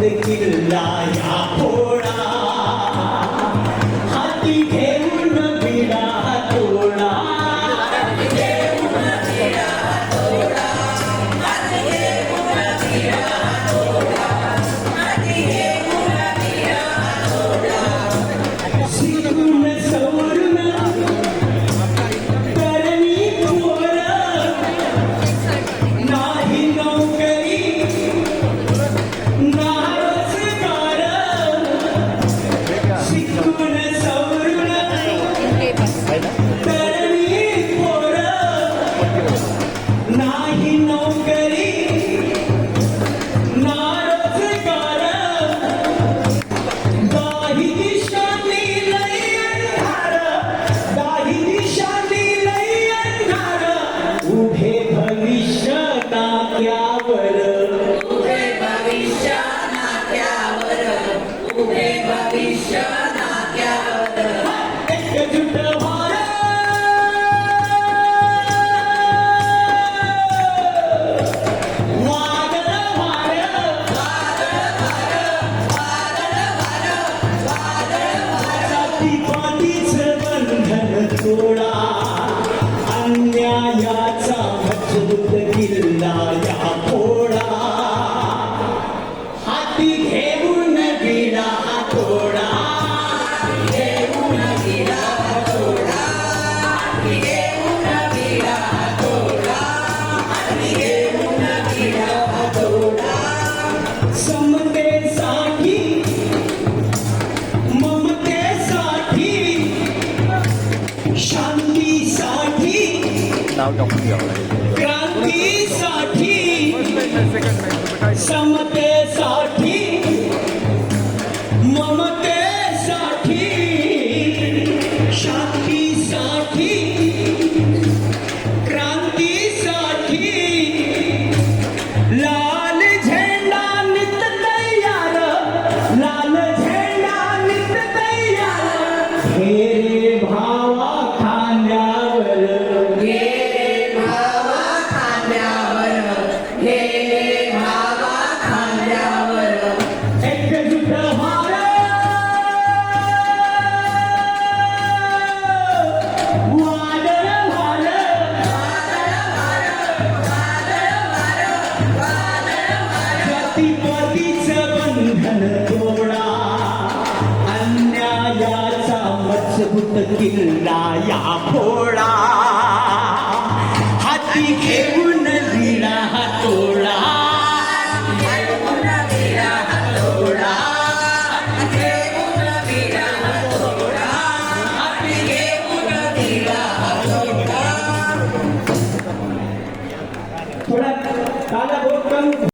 ได้กินและอยากพูด out of here. Like, Kranti Sathi. मजबूत किल्ला या फोळा हाती घेऊन विडा हातोडा. थोडा काला बोट